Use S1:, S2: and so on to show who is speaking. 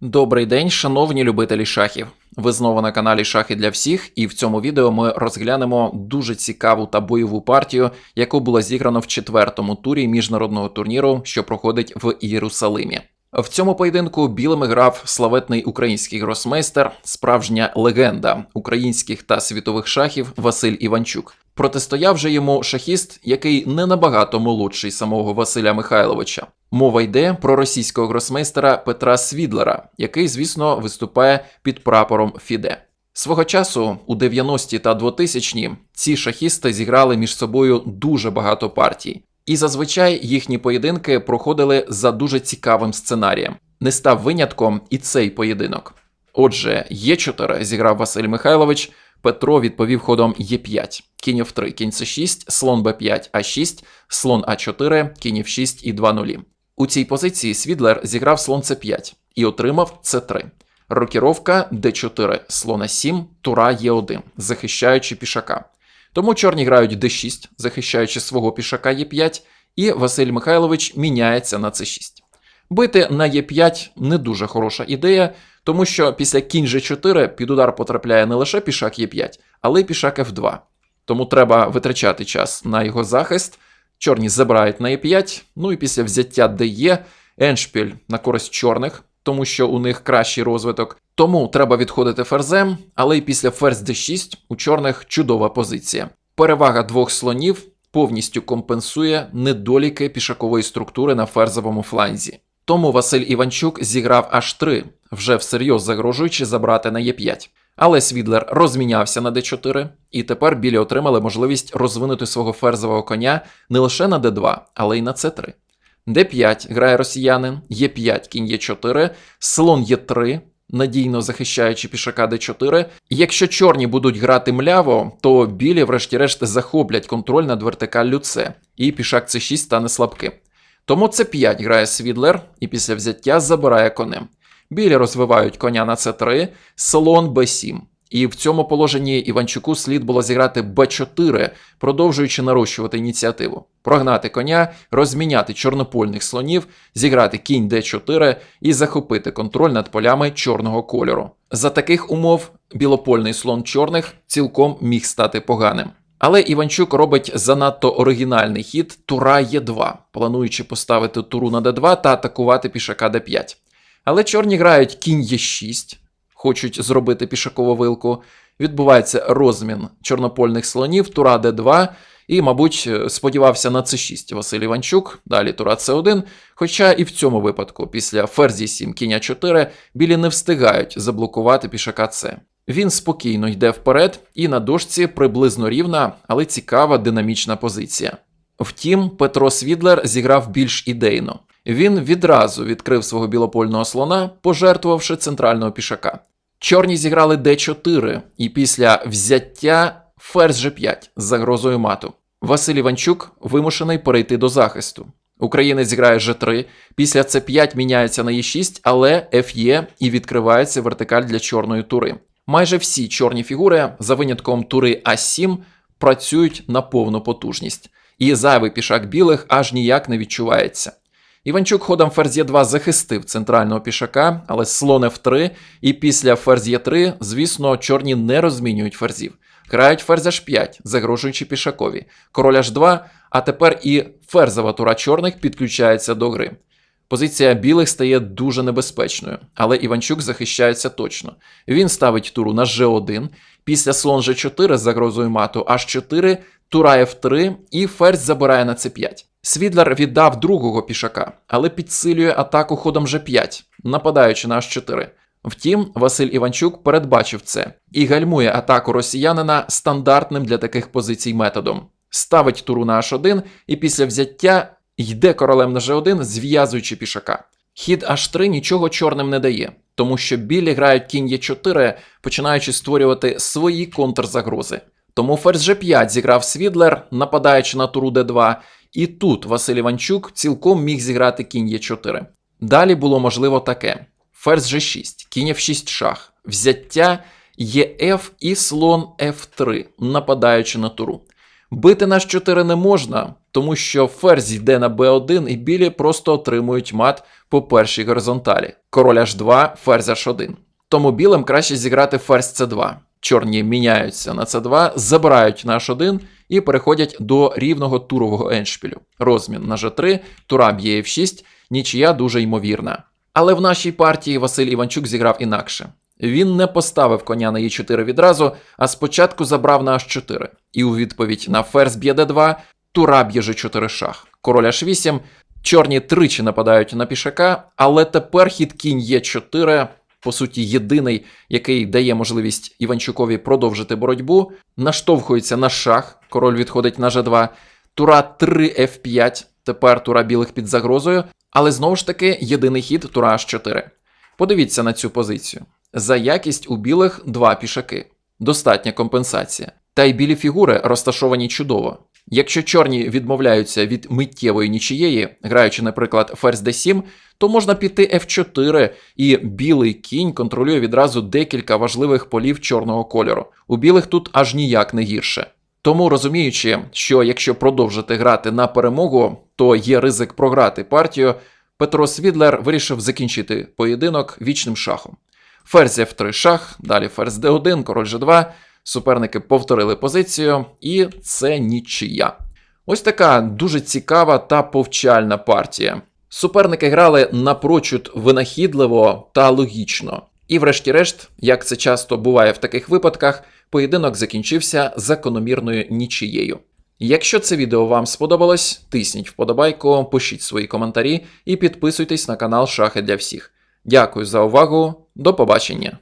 S1: Добрий день, шановні любителі шахів. Ви знову на каналі Шахи для всіх, і в цьому відео ми розглянемо дуже цікаву та бойову партію, яку було зіграно в четвертому турі міжнародного турніру, що проходить в Єрусалимі. В цьому поєдинку білими грав славетний український гросмейстер, справжня легенда українських та світових шахів Василь Іванчук. Протистояв же йому шахіст, який не набагато молодший самого Василя Михайловича. Мова йде про російського гросмейстера Петра Свідлера, який, звісно, виступає під прапором Фіде. Свого часу, у 90-ті та 2000-ті, ці шахісти зіграли між собою дуже багато партій, і зазвичай їхні поєдинки проходили за дуже цікавим сценарієм. Не став винятком і цей поєдинок. Отже, Є4 зіграв Василь Михайлович. Петро відповів ходом Е5, кінь F3, кінь С6, слон Б5, А6, слон А4, кінь F6 і 2 нулі. У цій позиції Свідлер зіграв слон С5 і отримав С3. Рокіровка Д4, слон А7, тура Е1, захищаючи пішака. Тому чорні грають Д6, захищаючи свого пішака Е5, і Василь Михайлович міняється на С6. Бити на Е5 не дуже хороша ідея, тому що після кінь G4 під удар потрапляє не лише пішак Е5, але й пішак F2. Тому треба витрачати час на його захист. Чорні забирають на Е5, ну і після взяття ДЕ Еншпіль на користь чорних, тому що у них кращий розвиток. Тому треба відходити ферзем, але й після ферзь d6 у чорних чудова позиція. Перевага двох слонів повністю компенсує недоліки пішакової структури на ферзовому фланзі. Тому Василь Іванчук зіграв H3, вже всерйоз загрожуючи забрати на Е5. Але Свідлер розмінявся на d4, і тепер білі отримали можливість розвинути свого ферзового коня не лише на d2, але й на c3. D5 грає росіянин, Е5 кінь Е4, слон Е3, надійно захищаючи пішака d4. Якщо чорні будуть грати мляво, то білі, врешті-решт, захоплять контроль над вертикаллю С, і пішак c6 стане слабким. Тому c5 грає Свідлер і після взяття забирає конем. Білі розвивають коня на c3, слон b7. І в цьому положенні Іванчуку слід було зіграти b4, продовжуючи нарощувати ініціативу, прогнати коня, розміняти чорнопольних слонів, зіграти кінь d4 і захопити контроль над полями чорного кольору. За таких умов білопольний слон чорних цілком міг стати поганим. Але Іванчук робить занадто оригінальний хід тура Е2, плануючи поставити туру на d2 та атакувати пішака d5. Але чорні грають кінь Е6, хочуть зробити пішакову вилку. Відбувається розмін чорнопольних слонів, тура d2, і, мабуть, сподівався на c6 Василь Іванчук, далі тура c1. Хоча і в цьому випадку, після ферзі 7 кінь 4 білі не встигають заблокувати пішака С. Він спокійно йде вперед, і на дошці приблизно рівна, але цікава динамічна позиція. Втім, Петро Свідлер зіграв більш ідейно. Він відразу відкрив свого білопольного слона, пожертвувавши центрального пішака. Чорні зіграли d4, і після взяття ферзь g5 з загрозою мату. Василь Іванчук вимушений перейти до захисту. Українець зіграє g3, після c5 міняється на e6, але ф'є і відкривається вертикаль для чорної тури. Майже всі чорні фігури, за винятком тури А7, працюють на повну потужність, і зайвий пішак білих аж ніяк не відчувається. Іванчук ходом ферзь 2 захистив центрального пішака, але слон F3, і після ферзь Е3, звісно, чорні не розмінюють ферзів. Грають ферзь H5, загрожуючи пішакові, король H2, а тепер і ферзова тура чорних підключається до гри. Позиція білих стає дуже небезпечною, але Іванчук захищається точно. Він ставить туру на G1, після слон G4 з загрозою мату H4, тура F3 і ферзь забирає на C5. Свідлер віддав другого пішака, але підсилює атаку ходом G5, нападаючи на H4. Втім, Василь Іванчук передбачив це і гальмує атаку росіянина стандартним для таких позицій методом. Ставить туру на H1 і після взяття йде королем на G1, зв'язуючи пішака. Хід H3 нічого чорним не дає, тому що білі грають кінь Е4, починаючи створювати свої контрзагрози. Тому ферзь G5 зіграв Свідлер, нападаючи на туру d2, і тут Василь Іванчук цілком міг зіграти кінь Е4. Далі було можливо таке: ферзь G6, кінь F6 шах, взяття ЄФ і слон F3, нападаючи на туру. Бити на 4 не можна, тому що ферзь йде на b1 і білі просто отримують мат по першій горизонталі. Король h2, ферзь h1. Тому білим краще зіграти ферзь c2. Чорні міняються на c2, забирають на h1 і переходять до рівного турового еншпілю. Розмін на g3, тура б'є f6, нічия дуже ймовірна. Але в нашій партії Василь Іванчук зіграв інакше. Він не поставив коня на e4 відразу, а спочатку забрав на h4. І у відповідь на ферзь б'є d2, тура б'є g4 шах, король h8, чорні тричі нападають на пішака, але тепер хід кінь e4, по суті, єдиний, який дає можливість Іванчукові продовжити боротьбу, наштовхується на шах, король відходить на g2, тура 3 f5, тепер тура білих під загрозою, але знову ж таки єдиний хід тура h4. Подивіться на цю позицію. За якість у білих два пішаки. Достатня компенсація. Та й білі фігури розташовані чудово. Якщо чорні відмовляються від миттєвої нічієї, граючи, наприклад, ферзь d7, то можна піти f4, і білий кінь контролює відразу декілька важливих полів чорного кольору. У білих тут аж ніяк не гірше. Тому розуміючи, що якщо продовжити грати на перемогу, то є ризик програти партію, Петро Свідлер вирішив закінчити поєдинок вічним шахом. Ферзь F3 шах, далі ферзь D1, король G2. Суперники повторили позицію, і це нічия. Ось така дуже цікава та повчальна партія. Суперники грали напрочуд винахідливо та логічно. І, врешті-решт, як це часто буває в таких випадках, поєдинок закінчився закономірною нічією. Якщо це відео вам сподобалось, тисніть вподобайку, пишіть свої коментарі і підписуйтесь на канал Шахи для всіх. Дякую за увагу, до побачення!